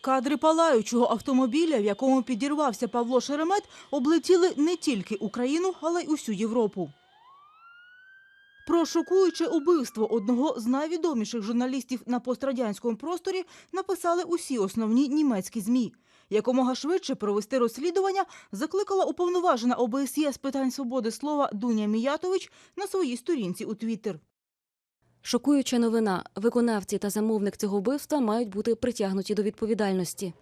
Кадри палаючого автомобіля, в якому підірвався Павло Шеремет, облетіли не тільки Україну, але й усю Європу. Про шокуюче убивство одного з найвідоміших журналістів на пострадянському просторі написали усі основні німецькі ЗМІ. Якомога швидше провести розслідування закликала уповноважена ОБСЄ з питань свободи слова Дуня Міятович на своїй сторінці у Твіттер. Шокуюча новина. Виконавці та замовник цього вбивства мають бути притягнуті до відповідальності.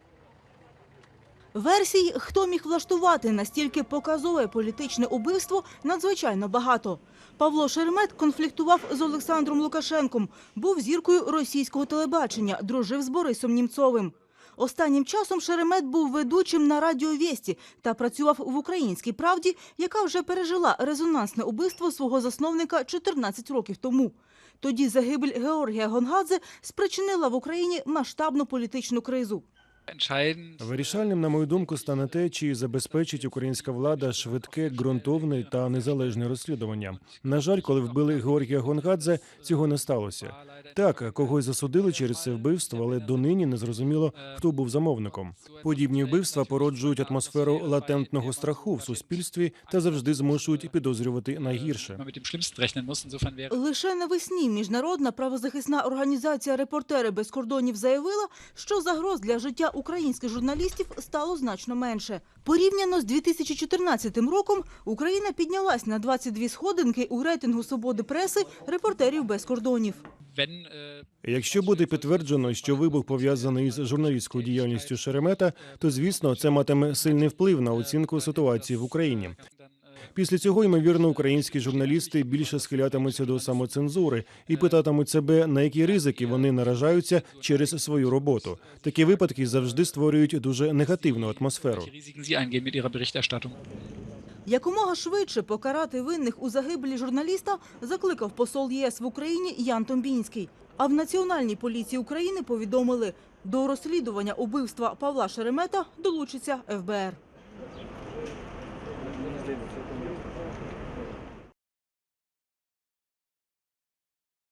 Версій, хто міг влаштувати настільки показове політичне убивство, надзвичайно багато. Павло Шеремет конфліктував з Олександром Лукашенком, був зіркою російського телебачення, дружив з Борисом Німцовим. Останнім часом Шеремет був ведучим на радіо «Вєсті» та працював в «Українській правді», яка вже пережила резонансне убивство свого засновника 14 років тому. Тоді загибель Георгія Гонгадзе спричинила в Україні масштабну політичну кризу. Вирішальним, на мою думку, стане те, чи забезпечить українська влада швидке, ґрунтовне та незалежне розслідування. На жаль, коли вбили Георгія Гонгадзе, цього не сталося. Так, когось засудили через це вбивство, але донині не зрозуміло, хто був замовником. Подібні вбивства породжують атмосферу латентного страху в суспільстві та завжди змушують підозрювати найгірше. Лише навесні міжнародна правозахисна організація Репортери без кордонів заявила, що загроз для життя українських журналістів стало значно менше. Порівняно з 2014 роком Україна піднялась на 22 сходинки у рейтингу свободи преси Репортерів без кордонів. äh, Якщо буде підтверджено, що вибух пов'язаний з журналістською діяльністю Шеремета, то звісно це матиме сильний вплив на оцінку ситуації в Україні. Після цього, ймовірно, українські журналісти більше схилятимуться до самоцензури і питатимуть себе, на які ризики вони наражаються через свою роботу. Такі випадки завжди створюють дуже негативну атмосферу. Якомога швидше покарати винних у загибелі журналіста закликав посол ЄС в Україні Ян Томбінський. А в Національній поліції України повідомили, до розслідування убивства Павла Шеремета долучиться ФБР. Thank you.